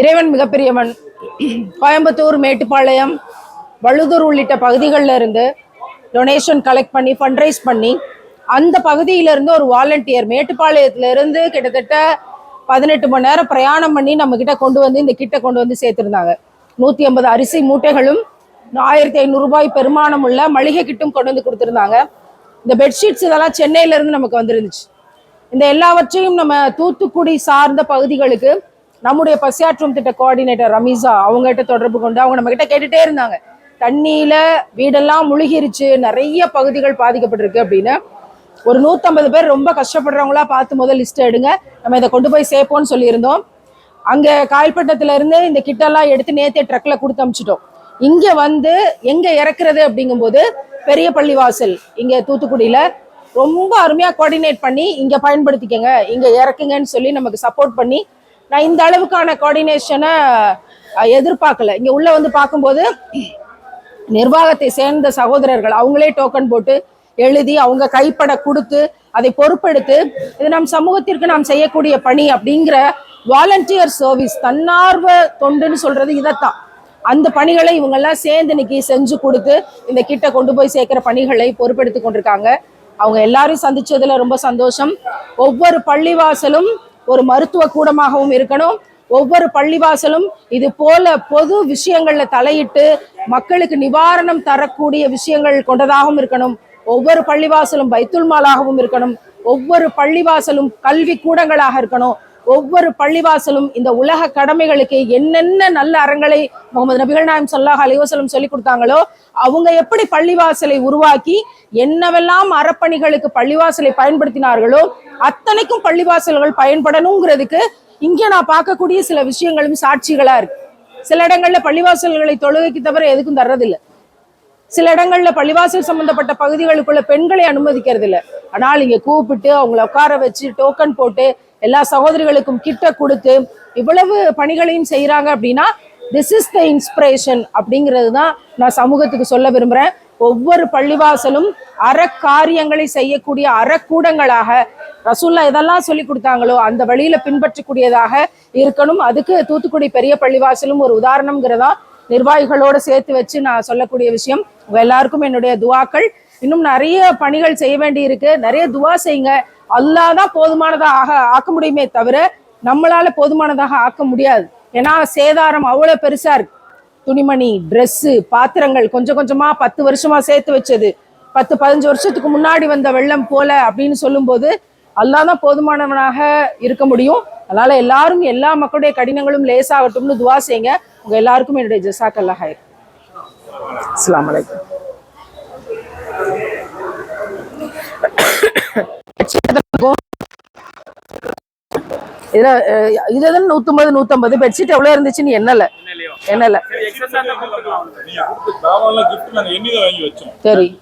இறைவன் மிகப்பெரியவன். கோயம்புத்தூர் மேட்டுப்பாளையம் வழுதூர் உள்ளிட்ட பகுதிகளில் இருந்து டொனேஷன் கலெக்ட் பண்ணி ஃபண்ட்ரைஸ் பண்ணி அந்த பகுதியில இருந்து ஒரு வாலண்டியர் மேட்டுப்பாளையத்துல இருந்து கிட்டத்தட்ட பதினெட்டு மணி நேரம் பிரயாணம் பண்ணி நம்ம கிட்ட கொண்டு வந்து இந்த கிட்ட கொண்டு வந்து சேர்த்துருந்தாங்க. நூற்றி ஐம்பது அரிசி மூட்டைகளும் ஆயிரத்தி ஐநூறுரூபாய் பெருமானம் உள்ள மளிகை கிட்டும் கொண்டு வந்து கொடுத்துருந்தாங்க. இந்த பெட்ஷீட்ஸ் இதெல்லாம் சென்னையிலேருந்து நமக்கு வந்துருந்துச்சு. இந்த எல்லாவற்றையும் நம்ம தூத்துக்குடி சார்ந்த பகுதிகளுக்கு நம்முடைய பசியாற்றும் திட்ட கோஆர்டினேட்டர் ரமீசா அவங்ககிட்ட தொடர்பு கொண்டு அவங்க நம்ம கிட்ட கேட்டுட்டே இருந்தாங்க. தண்ணியில வீடெல்லாம் முழுகிருச்சு நிறைய பகுதிகள் பாதிக்கப்பட்டிருக்கு அப்படின்னு. ஒரு நூத்தம்பது பேர் ரொம்ப கஷ்டப்படுறவங்களா பார்த்து முதல் லிஸ்ட் எடுங்க. நம்ம இதை கொண்டு போய் சேர்ப்போம்னு சொல்லியிருந்தோம். அங்க காயல்பட்டத்துல இருந்து இந்த கிட்டெல்லாம் எடுத்து நேத்தே ட்ரக்ல கொடுத்து அமிச்சிட்டோம். இங்க வந்து எங்க இறக்குறது அப்படிங்கும்போது பெரிய பள்ளிவாசல் இங்க தூத்துக்குடியில. ரொம்ப அருமையா கோஆர்டினேட் பண்ணி இங்க பயன்படுத்திக்கங்க இங்க இறக்குங்கன்னு சொல்லி நமக்கு சப்போர்ட் பண்ணி நான் இந்த அளவுக்கான கோஆர்டினேஷனை எதிர்பார்க்கல. இங்கே உள்ளே வந்து பார்க்கும்போது நிர்வாகத்தை சேர்ந்த சகோதரர்கள் அவங்களே டோக்கன் போட்டு எழுதி அவங்க கைப்பட கொடுத்து அதை பொறுப்பெடுத்து இது நம் சமூகத்திற்கு நாம் செய்யக்கூடிய பணி அப்படிங்கிற வாலண்டியர் சர்வீஸ் தன்னார்வ தொண்டுன்னு சொல்றது இதைத்தான். அந்த பணிகளை இவங்கெல்லாம் சேர்ந்து இன்னைக்கு செஞ்சு கொடுத்து இந்த கிட்ட கொண்டு போய் சேர்க்கிற பணிகளை பொறுப்பெடுத்து கொண்டிருக்காங்க. அவங்க எல்லாரையும் சந்திச்சதுல ரொம்ப சந்தோஷம். ஒவ்வொரு பள்ளிவாசலும் ஒரு மருத்துவ கூடமாகவும் இருக்கணும். ஒவ்வொரு பள்ளிவாசலும் இது போல பொது விஷயங்கள்ல தலையிட்டு மக்களுக்கு நிவாரணம் தரக்கூடிய விஷயங்கள் கொண்டதாகவும் இருக்கணும். ஒவ்வொரு பள்ளிவாசலும் பைத்துல் மாலாகவும் இருக்கணும். ஒவ்வொரு பள்ளிவாசலும் கல்வி கூடங்களாக இருக்கணும். ஒவ்வொரு பள்ளிவாசலும் இந்த உலக கடமைகளுக்கு என்னென்ன நல்ல அறங்களை முகமது நபிகள் நாயம் சொல்லாஹ் அலிவசலம் சொல்லி கொடுத்தாங்களோ அவங்க எப்படி பள்ளிவாசலை உருவாக்கி என்னவெல்லாம் அறப்பணிகளுக்கு பள்ளிவாசலை பயன்படுத்தினார்களோ அத்தனைக்கும் பள்ளிவாசல்கள் பயன்படணுங்கிறதுக்கு இங்க நான் பார்க்கக்கூடிய சில விஷயங்களும் சாட்சிகளா இருக்கு. சில இடங்கள்ல பள்ளிவாசல்களை தொழுகைக்கு தவிர எதுக்கும் தர்றதில்லை. சில இடங்கள்ல பள்ளிவாசல் சம்பந்தப்பட்ட பகுதிகளுக்குள்ள பெண்களை அனுமதிக்கிறது இல்லை ஆனால் இங்க கூப்பிட்டு அவங்கள உட்கார வச்சு டோக்கன் போட்டு எல்லா சகோதரிகளுக்கும் கிட்ட கொடுத்து இவ்வளவு பணிகளையும் செய்கிறாங்க அப்படின்னா திஸ் இஸ் த இன்ஸ்பிரேஷன் அப்படிங்கிறது தான் நான் சமூகத்துக்கு சொல்ல விரும்புகிறேன் ஒவ்வொரு பள்ளிவாசலும் அறக்காரியங்களை செய்யக்கூடிய அறக்கூடங்களாக ரசூல்லா இதெல்லாம் சொல்லி கொடுத்தாங்களோ அந்த வழியில பின்பற்றக்கூடியதாக இருக்கணும். அதுக்கு தூத்துக்குடி பெரிய பள்ளிவாசலும் ஒரு உதாரணம்ங்கிறதா நிர்வாகிகளோட சேர்த்து வச்சு நான் சொல்லக்கூடிய விஷயம். எல்லாருக்கும் என்னுடைய துவாக்கள். இன்னும் நிறைய பணிகள் செய்ய வேண்டி இருக்கு நிறைய துவா செய்யுங்க. அல்லாதான் போதுமானதாக ஆக ஆக்க முடியுமே தவிர நம்மளால போதுமானதாக ஆக்க முடியாது. ஏன்னா சேதாரம் அவ்வளவு பெருசா இருக்கு. துணிமணி ட்ரெஸ்ஸு பாத்திரங்கள் கொஞ்சம் கொஞ்சமா பத்து வருஷமா சேர்த்து வச்சது. பத்து பதினஞ்சு வருஷத்துக்கு முன்னாடி வந்த வெள்ளம் போல அப்படின்னு சொல்லும்போது அல்லாதான் போதுமானவனாக இருக்க முடியும். அதனால எல்லாரும் எல்லா மக்களுடைய கடினங்களும் லேசாகட்டும்னு துவா செய்யுங்க. உங்க எல்லாருக்கும் என்னுடைய ஜசாக் அல்லாஹ் வலைக்கம் இதுல இது எதுன்னு நூத்தம்பது நூத்தம்பது பெட்ஷீட் எவ்வளவு இருந்துச்சுன்னு வாங்கி வச்சோம். சரி.